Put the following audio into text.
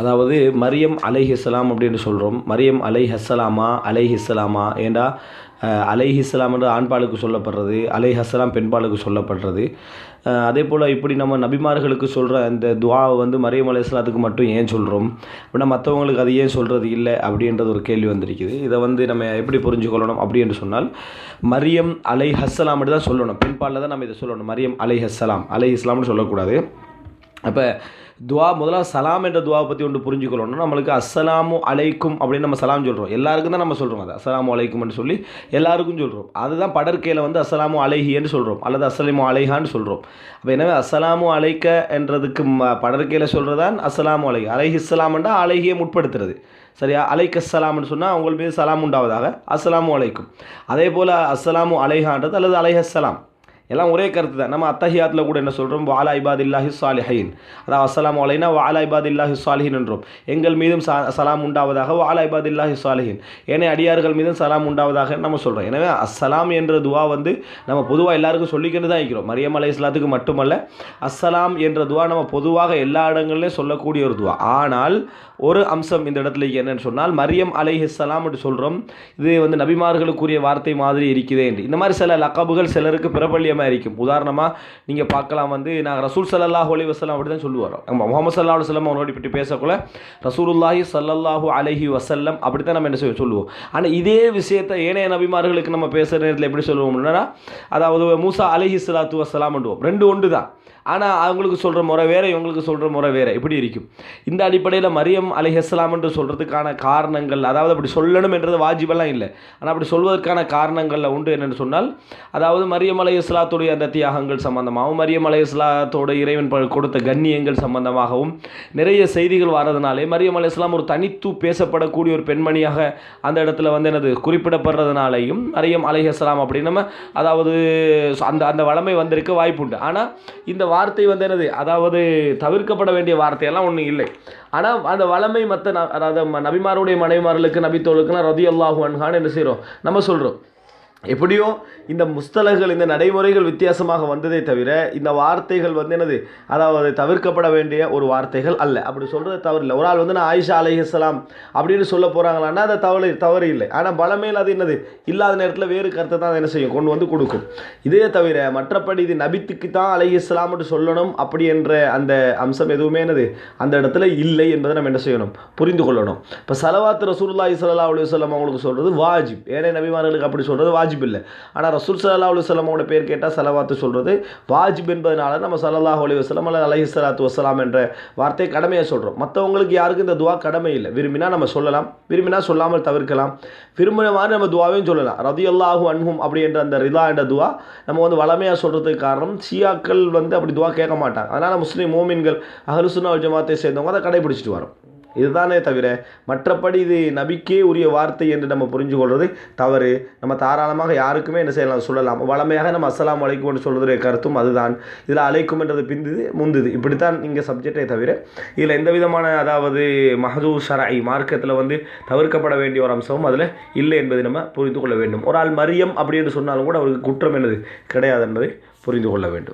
அதாவது மரியம் அலைஹிஸ்ஸலாம் அப்படின்னு சொல்கிறோம் மரியம் அலை ஹஸ்ஸலாமா அலை ஹிஸ்லாமா ஏண்டா அலை அலைஹிஸ்ஸலாம் என்று ஆண்பாலுக்கு சொல்லப்படுறது அலைஹஸ்ஸலாம் பெண்பாலுக்கு சொல்லப்படுறது. அதே போல் இப்படி நம்ம நபிமார்களுக்கு சொல்கிற அந்த துவாவை வந்து மரியம் அலைஹிஸ்ஸலாத்துக்கு மட்டும் ஏன் சொல்கிறோம் அப்படின்னா மற்றவங்களுக்கு அது ஏன் சொல்கிறது இல்லை அப்படின்றது ஒரு கேள்வி வந்திருக்குது. இதை வந்து நம்ம எப்படி புரிஞ்சுக்கொள்ளணும் அப்படி என்று சொன்னால் மரியம் அலை ஹஸ்ஸலாம் தான் சொல்லணும். பெண்பாலில் தான் நம்ம இதை சொல்லணும். மரியம் அலை ஹஸ்ஸலாம் அலை இஸ்லாம்னு சொல்லக்கூடாது. அப்போ துவா முதலாக சலாம் என்ற துவாவை பற்றி ஒன்று புரிஞ்சுக்கொள்ளணும் நம்மளுக்கு அஸ்ஸலாமு அலைக்கும் அப்படின்னு நம்ம சலாம் சொல்கிறோம் எல்லாருக்கும் தான் நம்ம சொல்கிறோம் அது. அஸ்ஸலாமு அலைக்கும்னு சொல்லி எல்லாருக்கும் சொல்கிறோம் அதுதான் படற்கையில் வந்து அஸ்ஸலாமு அலைஹின்னு சொல்கிறோம் அல்லது அஸ்ஸலாமு அலைஹான்னு சொல்கிறோம் அப்போ எனவே அஸ்ஸலாமு அலைக்க என்றதுக்கு ம படற்கையில் சொல்கிறதான் அஸ்ஸலாமு அலை அலைஹிஸ்ஸலாம்ன்றா அலைஹியை முற்படுத்துறது. சரியா? அலைக்கஸ்ஸலாம்னு சொன்னால் உங்கள் மீது சலாம் உண்டாவதாக அஸ்ஸலாமு அலைக்கும். அதே போல் அஸ்ஸலாமு அலைஹான்றது அல்லது அலைஹஸ்ஸலாம் எல்லாம் ஒரே கருத்து தான். நம்ம அத்தஹியாத்தில் கூட என்ன சொல்கிறோம் வாலா இபாதில்லாஹி சாலிஹின் அதாவது அஸ்ஸலாமு அலைனா வாலா இபாதில்லாஹி சாலிஹின் என்றோம். எங்கள் மீதும் சா சலாம் உண்டாவதாக வாலா இபாதில்லாஹி சாலிஹின் ஏனைய அடியார்கள் மீதும் சலாம் உண்டாவதாக நம்ம சொல்கிறோம் எனவே அஸ்ஸலாம் என்ற துவா வந்து நம்ம பொதுவாக எல்லாருக்கும் சொல்லிக்கிட்டு தான் இருக்கிறோம். மரியம் அலை இஸ்லாத்துக்கு மட்டுமல்ல அஸ்ஸலாம் என்ற துவா நம்ம பொதுவாக எல்லா இடங்கள்லையும் சொல்லக்கூடிய ஒரு துவா. ஆனால் ஒரு அம்சம் இந்த இடத்துல என்னன்னு சொன்னால் மரியம் அலைஹிஸ்ஸலாம் என்று சொல்கிறோம் இது வந்து நபிமார்களுக்குரிய வார்த்தை மாதிரி இருக்குதே என்று. இந்த மாதிரி சில லக்கபுகள் சிலருக்கு பிரபல்யமாக இருக்கும். உதாரணமாக நீங்கள் பார்க்கலாம் வந்து நாங்கள் ரசூல் சல்லல்லாஹு அலி வஸல்லம் அப்படி தான் சொல்லுவார். நம்ம முகமது சல்லா வல்லம் அவரோட பற்றி பேசக்குள்ள ரசூலுல்லாஹி சல்லல்லாஹு அலஹி வசல்லம் அப்படி தான் நம்ம என்ன சொல்லுவோம் ஆனால் இதே விஷயத்தை ஏனைய நபிமார்களுக்கு நம்ம பேசுகிற நேரத்தில் எப்படி சொல்லுவோம்னா அதாவது மூசா அலைஹி சலாத்து வஸ்ஸலாம் பண்ணுவோம் ரெண்டு ஒன்று தான் ஆனால் அவங்களுக்கு சொல்கிற முறை வேறு இவங்களுக்கு சொல்கிற முறை வேறு. இப்படி இருக்கும். இந்த அடிப்படையில் மரியம் அலைஹஸ்லாம் என்று சொல்கிறதுக்கான காரணங்கள் அதாவது அப்படி சொல்லணும் என்றது வாஜிபெல்லாம் இல்லை. ஆனால் அப்படி சொல்வதற்கான காரணங்களில் உண்டு என்னென்னு சொன்னால் அதாவது மரியம் அலை இஸ்லாத்துடைய அந்த தியாகங்கள் சம்பந்தமாகவும் மரியம் அலை இஸ்லாத்தோட இறைவன் கொடுத்த கண்ணியங்கள் சம்பந்தமாகவும் நிறைய செய்திகள் வரதுனாலே மரியம் அலை இஸ்லாம் ஒரு தனித்து பேசப்படக்கூடிய ஒரு பெண்மணியாக அந்த இடத்துல வந்து என்னது குறிப்பிடப்படுறதுனாலையும் மரியம் அலைஹஸ்லாம் அப்படி நம்ம அதாவது அந்த அந்த வளமை வந்திருக்க வாய்ப்புண்டு. ஆனால் இந்த வார்த்தை வந்து என்னது? அதாவது தவிர்க்கப்பட வேண்டிய வார்த்தையெல்லாம் ஒன்றும் இல்லை. ஆனால் அந்த வளமை மற்ற அதாவது நபிமாருடைய மனைவிமார்களுக்கு நபித்தோளுக்குன்னா ரதி அல்லாஹு அன்ஹான்னு என்ன செய்கிறோம் நம்ம சொல்கிறோம் எப்படியோ இந்த முஸ்தலகுகள் இந்த நடைமுறைகள் வித்தியாசமாக வந்ததே தவிர இந்த வார்த்தைகள் வந்து என்னது? அதாவது தவிர்க்கப்பட வேண்டிய ஒரு வார்த்தைகள் அல்ல. அப்படி சொல்கிறது தவறு இல்லை. ஒரு ஆள் வந்து நான் ஆயிஷா அலைஹலாம் அப்படின்னு சொல்ல போகிறாங்களான்னா அது தவறு தவறு இல்லை. ஆனால் பலமேல் அது என்னது? இல்லாத நேரத்தில் வேறு கருத்தை தான் அதை என்ன செய்யும்? கொண்டு வந்து கொடுக்கும். இதே தவிர மற்றபடி இது நபித்துக்கு தான் அலைஹிஸ்ஸலாம்னு சொல்லணும் அப்படி என்ற அந்த அம்சம் எதுவுமே என்னது? அந்த இடத்துல இல்லை என்பதை நம்ம என்ன செய்யணும்? புரிந்து கொள்ளணும். இப்போ சலவாத் ரசூலுல்லாஹி இஸ்லா அலைஹி சொல்லம் அவங்களுக்கு சொல்கிறது வாஜிப். ஏனைய நபிமார்களுக்கு அப்படி சொல்கிறது வாஜிப். இல்லை. ஆனால் ரசூல் சல்லா அலைஹி பேர் கேட்டால் செலவாத்து சொல்கிறது வாஜிப் என்பதனால நம்ம சல்லாஹ் அலி வஸல்லம் அல்ல அலஹி சலாத்து வஸலாம் என்ற வார்த்தை கடமையாக சொல்கிறோம் மற்றவங்களுக்கு யாருக்கும் இந்த துவா கடமை இல்லை. விரும்பினா நம்ம சொல்லலாம். விரும்பினா சொல்லாமல் தவிர்க்கலாம். விரும்பின மாதிரி நம்ம துவாவையும் சொல்லலாம். ரதியல்லாஹு அன்ஹும் அப்படி என்ற அந்த ரிதா என்ற துவா நம்ம வந்து வளமையாக சொல்கிறதுக்கு காரணம் ஷியாக்கள் வந்து அப்படி துவா கேட்க மாட்டாங்க. அதனால் முஸ்லீம் மோமின்கள் அஹலுசுன்னா ஜமாத்தை சேர்ந்தவங்க அதை கடைபிடிச்சிட்டு வரோம். இதுதானே தவிர மற்றபடி இது நபிக்கே உரிய வார்த்தை என்று நம்ம புரிஞ்சு கொள்வது தவறு. நம்ம தாராளமாக யாருக்குமே என்ன செய்யலாம் சொல்லலாம். வளமையாக நம்ம அஸ்ஸலாமு அலைக்கும்னு சொல்வதுடைய கருத்தும் அதுதான். இதில் அழைக்கும் என்றது பிந்துது முந்துது. இப்படித்தான் இங்கே சப்ஜெக்டே தவிர இதில் எந்த விதமான அதாவது மஹதூ ஷரஐ மார்க்கத்தில் வந்து தவிர்க்கப்பட வேண்டிய ஒரு அம்சமும் அதில் இல்லை என்பதை நம்ம புரிந்து கொள்ள வேண்டும். ஒரு ஆள் மரியம் அப்படின்னு சொன்னாலும் கூட அவருக்கு குற்றம் என்னது கிடையாது என்பதை புரிந்து கொள்ள வேண்டும்.